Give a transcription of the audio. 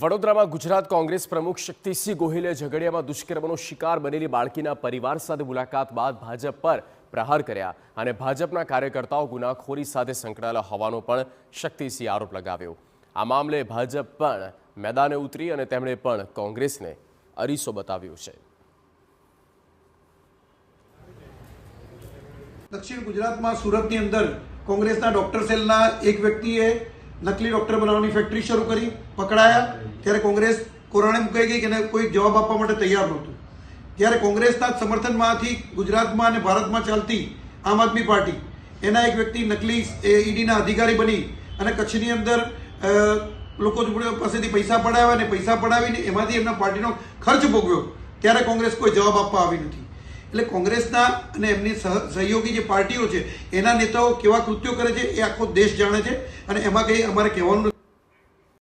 વડોદરામાં ગુજરાત કોંગ્રેસ પ્રમુખ શક્તિસિંહ ગોહિલે ઝઘડિયામાં દુષ્કર્મનો શિકાર બનેલી બાળકીના પરિવાર સાથે મુલાકાત બાદ ભાજપ પર પ્રહાર કર્યા અને ભાજપના કાર્યકર્તાઓ ગુનાખોરી સાથે સંકળાયેલા હોવાનો પણ શક્તિસિંહ આરોપ લગાવ્યો. આ મામલે ભાજપ પણ મેદાને ઉતરી અને તેમણે પણ કોંગ્રેસને અરીસો બતાવ્યો છે. દક્ષિણ ગુજરાતમાં સુરતની અંદર કોંગ્રેસના ડોક્ટર સેલના એક વ્યક્તિએ નકલી ડોક્ટર બનાવવાની ફેક્ટરી શરૂ કરી, પકડાયા. ત્યારે કોંગ્રેસ કોરાણે મુકાઈ ગઈ કે કોઈ જવાબ આપવા માટે તૈયાર નહોતું. ત્યારે કોંગ્રેસના જ સમર્થનમાંથી ગુજરાતમાં અને ભારતમાં ચાલતી આમ આદમી પાર્ટી, એના એક વ્યક્તિ નકલી ઈડીના અધિકારી બની અને કચ્છની અંદર લોકો પાસેથી પૈસા પડાવ્યા અને પૈસા પડાવીને એમાંથી એમના પાર્ટીનો ખર્ચ ભોગવ્યો. ત્યારે કોંગ્રેસ કોઈ જવાબ આપવા આવી નથી. એટલે કોંગ્રેસના અને એમની સહ, સહયોગી જે પાર્ટીઓ છે, એના નેતાઓ કેવા કૃત્યો કરે છે એ આખો દેશ જાણે છે અને એમાં કંઈ અમારે કહેવાનું